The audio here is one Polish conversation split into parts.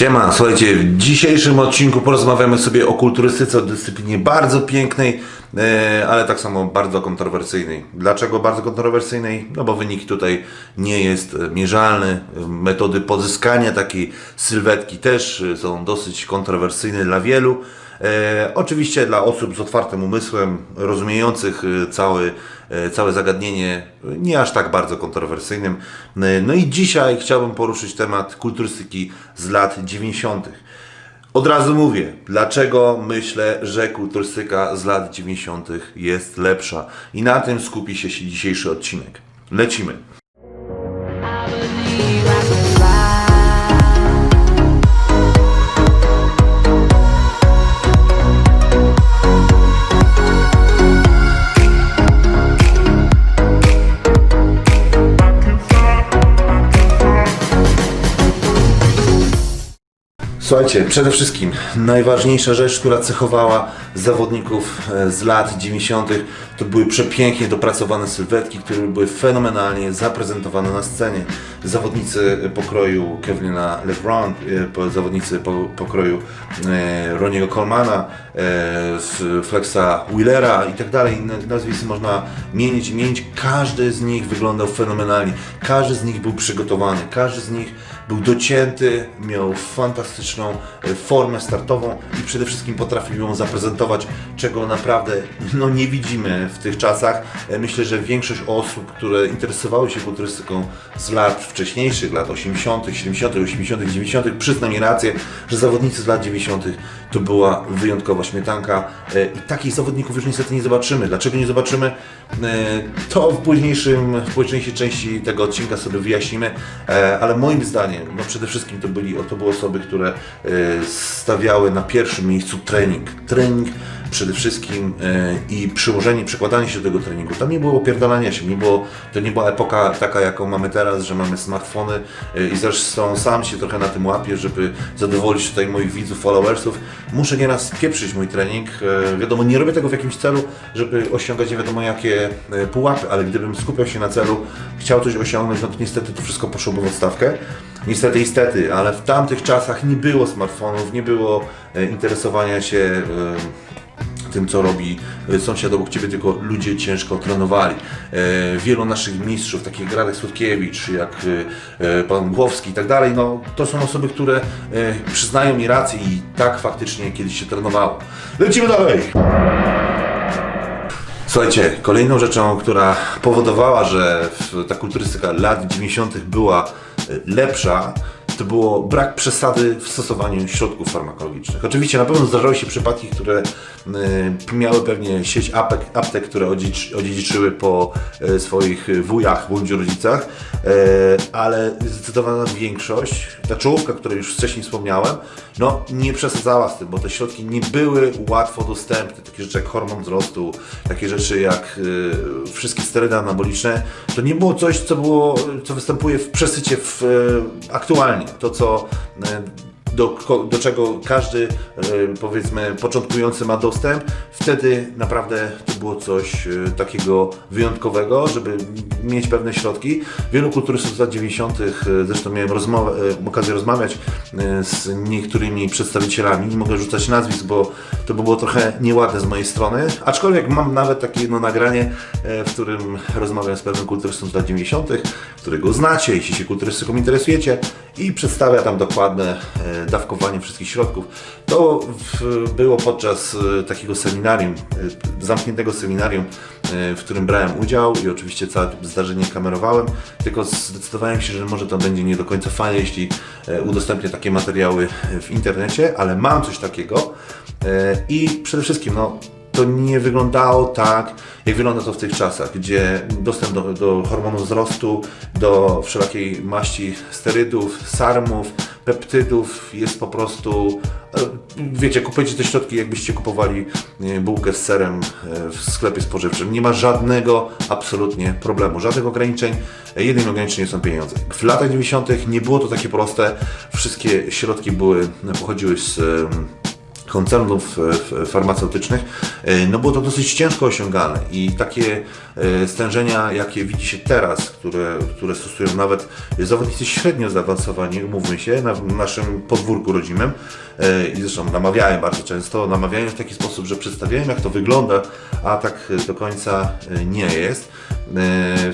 Siema, słuchajcie, w dzisiejszym odcinku porozmawiamy sobie o kulturystyce, o dyscyplinie bardzo pięknej, e, ale tak samo bardzo kontrowersyjnej. Dlaczego bardzo kontrowersyjnej? No bo wynik tutaj nie jest mierzalny. Metody pozyskania takiej sylwetki też są dosyć kontrowersyjne dla wielu. E, oczywiście dla osób z otwartym umysłem, rozumiejących e, cały, e, całe zagadnienie, nie aż tak bardzo kontrowersyjnym. E, No i dzisiaj chciałbym poruszyć temat kulturystyki z lat 90. Od razu mówię, dlaczego myślę, że kulturystyka z lat 90. jest lepsza. I na tym skupi się dzisiejszy odcinek. Lecimy. I Słuchajcie, przede wszystkim najważniejsza rzecz, która cechowała zawodników e, z lat 90., to były przepięknie dopracowane sylwetki, które były fenomenalnie zaprezentowane na scenie. Zawodnicy pokroju Kevina LeBron, e, zawodnicy po- pokroju e, Roniego Colmana, z Flexa Wheelera i tak dalej. Na- Nazwisk można mienić i mienić. Każdy z nich wyglądał fenomenalnie. Każdy z nich był przygotowany. Każdy z nich był docięty, miał fantastyczną e, formę startową i przede wszystkim potrafił ją zaprezentować, czego naprawdę no, nie widzimy w tych czasach. E, Myślę, że większość osób, które interesowały się kulturystyką z lat wcześniejszych, lat 80., 70., 80., 90., przyzna mi rację, że zawodnicy z lat 90. to była wyjątkowa śmietanka e, i takich zawodników już niestety nie zobaczymy. Dlaczego nie zobaczymy? To w późniejszym, w późniejszej części tego odcinka sobie wyjaśnimy, ale moim zdaniem, no przede wszystkim to, byli, to były osoby, które e, stawiały na pierwszym miejscu trening. Trening przede wszystkim e, i przyłożenie, przykładanie się do tego treningu. Tam nie było opierdalania się, nie było, to nie była epoka taka, jaką mamy teraz, że mamy smartfony e, i zresztą sam się trochę na tym łapię, żeby zadowolić tutaj moich widzów, followersów. Muszę nieraz pieprzyć mój trening. E, Wiadomo, nie robię tego w jakimś celu, żeby osiągać nie wiadomo jakie pułapy, ale gdybym skupiał się na celu, chciał coś osiągnąć, no to niestety to wszystko poszłoby w odstawkę. Niestety, niestety, ale w tamtych czasach nie było smartfonów, nie było interesowania się tym, co robi e, sąsiad obok Ciebie, tylko ludzie ciężko trenowali. E, wielu naszych mistrzów, takich jak Radek Słodkiewicz, jak e, e, Pan Głowski i tak dalej, no, to są osoby, które e, przyznają mi rację i tak faktycznie kiedyś się trenowało. Lecimy dalej! Słuchajcie, kolejną rzeczą, która powodowała, że ta kulturystyka lat 90. była lepsza, to było brak przesady w stosowaniu środków farmakologicznych. Oczywiście na pewno zdarzały się przypadki, które miały pewnie sieć aptek, aptek które odziedzic- odziedziczyły po e, swoich wujach bądź rodzicach, e, ale zdecydowana większość, ta czołówka, o której już wcześniej wspomniałem, no nie przesadzała z tym, bo te środki nie były łatwo dostępne. Takie rzeczy jak hormon wzrostu, takie rzeczy jak e, wszystkie sterydy anaboliczne, to nie było coś, co było, co występuje w przesycie w, e, aktualnie. To, co e, do, do czego każdy, e, powiedzmy, początkujący ma dostęp, wtedy naprawdę to było coś e, takiego wyjątkowego, żeby mieć pewne środki. Wielu kulturystów z lat 90., e, zresztą miałem rozmowę, okazję rozmawiać z niektórymi przedstawicielami, nie mogę rzucać nazwisk, bo to by było trochę nieładne z mojej strony, aczkolwiek mam nawet takie jedno nagranie, w którym rozmawiam z pewnym kulturystą z lat 90., którego znacie, jeśli się kulturystyką interesujecie i przedstawia tam dokładne dawkowanie wszystkich środków. To było podczas e, takiego seminarium, e, zamkniętego seminarium, e, w którym brałem udział i oczywiście całe zdarzenie kamerowałem, tylko zdecydowałem się, że może to będzie nie do końca fajne, jeśli udostępnię takie materiały w internecie, ale mam coś takiego i przede wszystkim no, to nie wyglądało tak, jak wygląda to w tych czasach, gdzie dostęp do, do hormonów wzrostu, do wszelakiej maści sterydów, sarmów, peptydów jest po prostu. e, Wiecie, kupujecie te środki, jakbyście kupowali e, bułkę z serem e, w sklepie spożywczym. Nie ma żadnego absolutnie problemu, żadnych ograniczeń. Jedynym ograniczeniem są pieniądze. W latach 90. nie było to takie proste. Wszystkie środki były, pochodziły z. koncernów e, f- farmaceutycznych, e, no było to dosyć ciężko osiągalne i takie e, stężenia, jakie widzi się teraz, które, które stosują nawet zawodnicy średnio zaawansowani, umówmy się, na naszym podwórku rodzimym e, i zresztą namawiałem bardzo często, namawiałem w taki sposób, że przedstawiałem jak to wygląda, a tak do końca e, nie jest. E,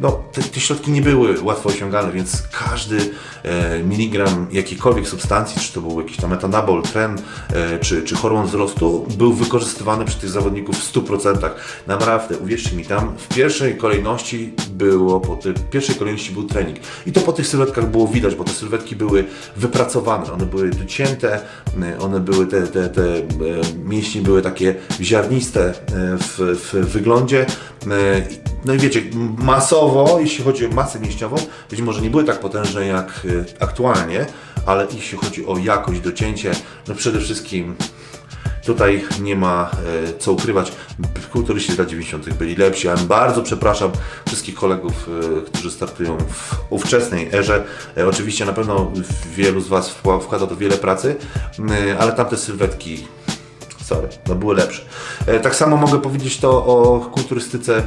No, te, te środki nie były łatwo osiągalne, więc każdy e, miligram jakiejkolwiek substancji, czy to był jakiś tam metanabol, tren, e, czy, czy hormon wzrostu, był wykorzystywany przez tych zawodników w 100%. Naprawdę, uwierzcie mi, tam w pierwszej kolejności było, po tej pierwszej kolejności był trening. I to po tych sylwetkach było widać, bo te sylwetki były wypracowane, one były docięte, e, one były, te, te, te e, mięśnie były takie ziarniste e, w, w wyglądzie. E, No i wiecie, masowo, jeśli chodzi o masę mięśniową, być może nie były tak potężne jak e, aktualnie, ale jeśli chodzi o jakość, docięcie, no przede wszystkim tutaj nie ma e, co ukrywać. Kulturyści z lat 90. byli lepsi. Ja bardzo przepraszam wszystkich kolegów, e, którzy startują w ówczesnej erze. E, oczywiście na pewno wielu z Was wkła- wkłada to wiele pracy, e, ale tamte sylwetki sorry, no były lepsze. E, Tak samo mogę powiedzieć to o kulturystyce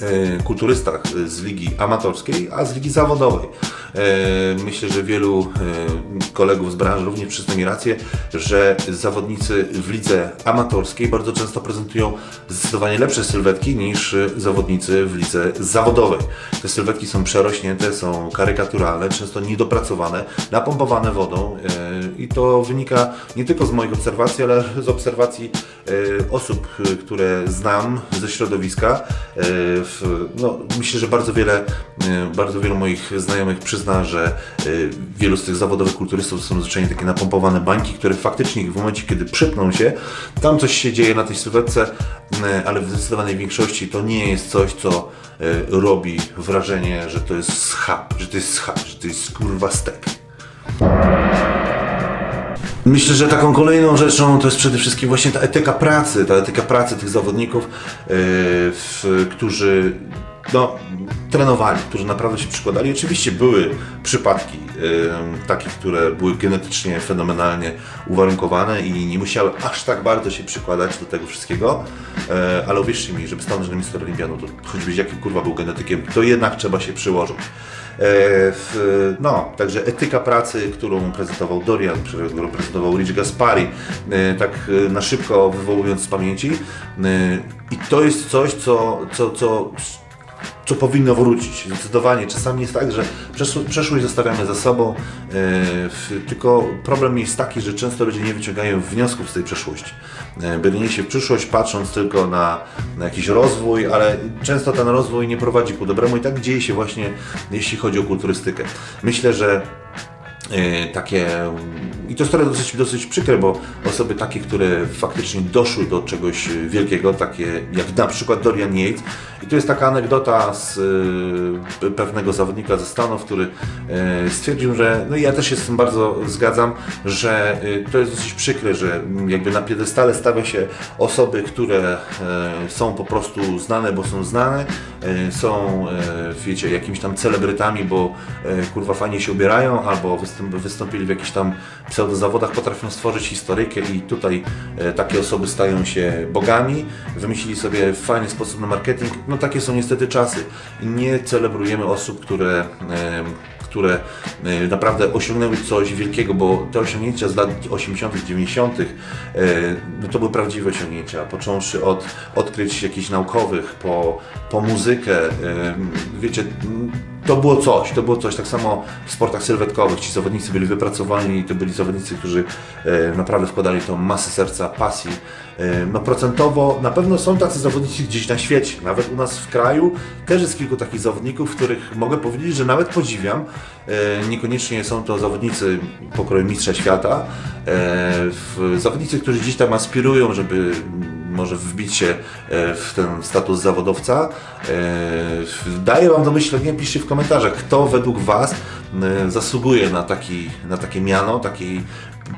e, kulturystach z ligi amatorskiej, a z ligi zawodowej. E, Myślę, że wielu e, kolegów z branży również przyzna mi rację, że zawodnicy w lidze amatorskiej bardzo często prezentują zdecydowanie lepsze sylwetki niż zawodnicy w lidze zawodowej. Te sylwetki są przerośnięte, są karykaturalne, często niedopracowane, napompowane wodą e, i to wynika nie tylko z moich obserwacji, ale z obserwacji osób, które znam ze środowiska. No, myślę, że bardzo wiele, bardzo wielu moich znajomych przyzna, że e, wielu z tych zawodowych kulturystów są zwyczajnie takie napompowane bańki, które faktycznie w momencie, kiedy przypną się, tam coś się dzieje na tej sylwetce, e, ale w zdecydowanej większości to nie jest coś, co e, robi wrażenie, że to jest schab, że to jest schab, że to jest kurwa stek. Myślę, że taką kolejną rzeczą to jest przede wszystkim właśnie ta etyka pracy, ta etyka pracy tych zawodników, yy, w, którzy no, trenowali, którzy naprawdę się przykładali. Oczywiście były przypadki yy, takie, które były genetycznie fenomenalnie uwarunkowane i nie musiały aż tak bardzo się przykładać do tego wszystkiego, yy, ale uwierzcie mi, żeby stanąć na Mister Olimpiadą, to choćbyś jakim kurwa był genetykiem, to jednak trzeba się przyłożyć. E, w, no, także etyka pracy, którą prezentował Dorian, którą prezentował Rich Gaspari, e, tak na szybko wywołując z pamięci. I to jest coś, co, co, co, co powinno wrócić. Zdecydowanie. Czasami jest tak, że przeszło- przeszłość zostawiamy za sobą, e, tylko problem jest taki, że często ludzie nie wyciągają wniosków z tej przeszłości. E, Brnie się w przyszłość patrząc tylko na, na jakiś rozwój, ale często ten rozwój nie prowadzi ku dobremu i tak dzieje się właśnie jeśli chodzi o kulturystykę. Myślę, że e, takie i to trochę dosyć, dosyć przykre, bo osoby takie, które faktycznie doszły do czegoś wielkiego, takie jak na przykład Dorian Yates. I tu jest taka anegdota z e, pewnego zawodnika ze Stanów, który e, stwierdził, że no ja też się z tym bardzo zgadzam, że e, to jest dosyć przykre, że mm, jakby na piedestale stawia się osoby, które e, są po prostu znane, bo są znane, e, są e, wiecie, jakimiś tam celebrytami, bo e, kurwa fajnie się ubierają, albo wystąp, wystąpili w jakichś tam pseudozawodach, potrafią stworzyć historykę i tutaj e, takie osoby stają się bogami, wymyślili sobie fajny sposób na marketing. No takie są niestety czasy. Nie celebrujemy osób, które e, które e, naprawdę osiągnęły coś wielkiego, bo te osiągnięcia z lat 80., 90., e, no to były prawdziwe osiągnięcia, począwszy od odkryć jakichś naukowych, po, po muzykę, wiecie, to było coś, to było coś, tak samo w sportach sylwetkowych, ci zawodnicy byli wypracowani, to byli zawodnicy, którzy e, naprawdę wkładali tą masę serca, pasji, E, no procentowo na pewno są tacy zawodnicy gdzieś na świecie, nawet u nas w kraju. Też jest kilku takich zawodników, których mogę powiedzieć, że nawet podziwiam. E, Niekoniecznie są to zawodnicy pokroju mistrza świata, zawodnicy, którzy gdzieś tam aspirują, żeby może wbić się e, w ten status zawodowca. E, Daję Wam do myślenia, piszcie w komentarzach, kto według Was zasługuje na, taki, na takie miano, taki,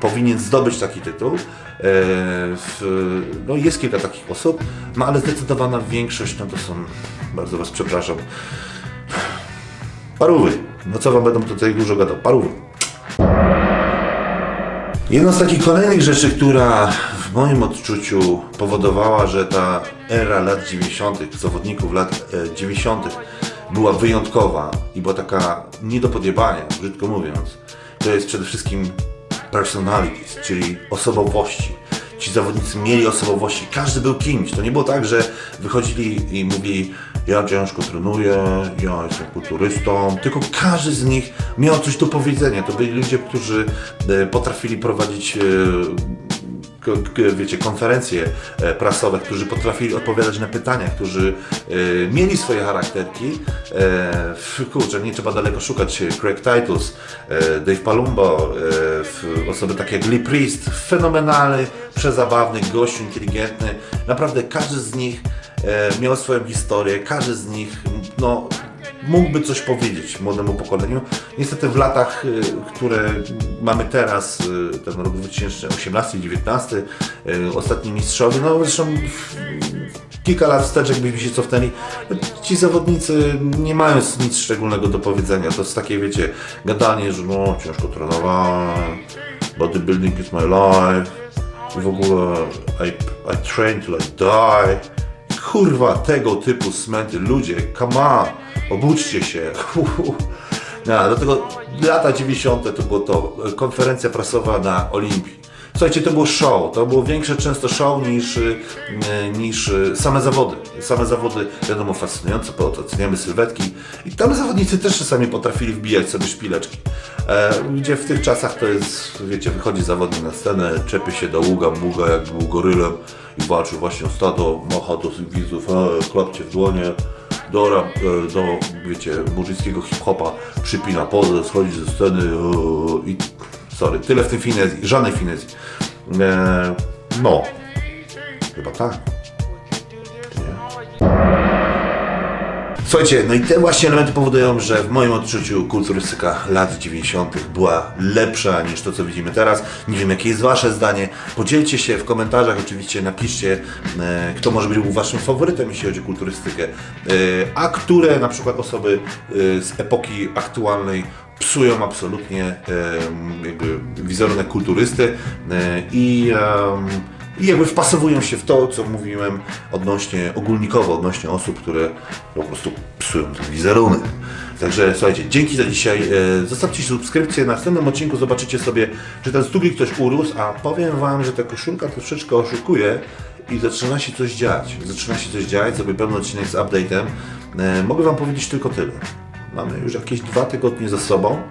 powinien zdobyć taki tytuł. E, no jest kilka takich osób, no ale zdecydowana większość no to są, bardzo Was przepraszam, parówy. No co Wam będą tutaj dużo gadał? Parówy. Jedną z takich kolejnych rzeczy, która moim odczuciu powodowała, że ta era lat 90., zawodników lat e, 90. była wyjątkowa i była taka nie do podjebania, brzydko mówiąc, to jest przede wszystkim personalities, czyli osobowości. Ci zawodnicy mieli osobowości, każdy był kimś. To nie było tak, że wychodzili i mówili ja ciężko trenuję, ja jestem kulturystą, tylko każdy z nich miał coś do powiedzenia. To byli ludzie, którzy e, potrafili prowadzić e, wiecie, konferencje e, prasowe, którzy potrafili odpowiadać na pytania, którzy e, mieli swoje charakterki. E, kurczę, nie trzeba daleko szukać. Craig Titus, Dave Palumbo, osoby takie jak Lee Priest, fenomenalny, przezabawny, gościu, inteligentny. Naprawdę każdy z nich miał swoją historię, każdy z nich no, mógłby coś powiedzieć młodemu pokoleniu. Niestety w latach, y, które mamy teraz, y, ten rok 2018-2019, y, ostatni mistrzowie, no zresztą kilka lat wstecz, jakbyśmy się cofnęli, ci zawodnicy nie mają nic szczególnego do powiedzenia. To jest takie, wiecie, gadanie, że no ciężko trenowałem, bodybuilding is my life i w ogóle I, I train till I die. Kurwa, tego typu smęty, ludzie, come on, obudźcie się. No, dlatego lata 90. to było to, konferencja prasowa na Olimpii. Słuchajcie, to było show, to było większe często show niż, y, niż y, same zawody. Same zawody, wiadomo, fascynujące, bo oceniamy sylwetki i tam zawodnicy też czasami potrafili wbijać sobie szpileczki. E, gdzie w tych czasach to jest, wiecie, wychodzi zawodnik na scenę, czepie się do ługa, muga jak był gorylem i walczy właśnie o stado, macha do widzów, e, klapcie w dłonie, do, rap- e, do wiecie, murzyńskiego hip-hopa, przypina pozę, schodzi ze sceny e, i sorry, tyle w tym finezji, żadnej finezji. E, no, chyba tak. Słuchajcie, no i te właśnie elementy powodują, że w moim odczuciu kulturystyka lat 90. była lepsza niż to, co widzimy teraz. Nie wiem, jakie jest Wasze zdanie. Podzielcie się w komentarzach, oczywiście napiszcie, e, kto może być Waszym faworytem, jeśli chodzi o kulturystykę, e, a które na przykład osoby e, z epoki aktualnej psują absolutnie e, jakby wizerunek kulturysty e, i em, i jakby wpasowują się w to, co mówiłem odnośnie, ogólnikowo odnośnie osób, które po prostu psują ten wizerunek. Także słuchajcie, dzięki za dzisiaj. E, Zostawcie subskrypcję. Na następnym odcinku zobaczycie sobie, czy ten stubik ktoś urósł, a powiem Wam, że ta koszulka troszeczkę oszukuje i zaczyna się coś dziać. Zaczyna się coś dziać, zrobię pełny odcinek z update'em. E, Mogę Wam powiedzieć tylko tyle. Mamy już jakieś dwa tygodnie za sobą.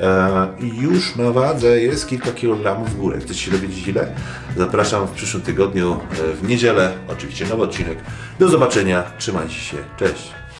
E, I już na wadze jest kilka kilogramów w górę. Chcecie się dowiedzieć ile? Zapraszam w przyszłym tygodniu, e, w niedzielę, oczywiście nowy odcinek. Do zobaczenia, trzymajcie się, cześć!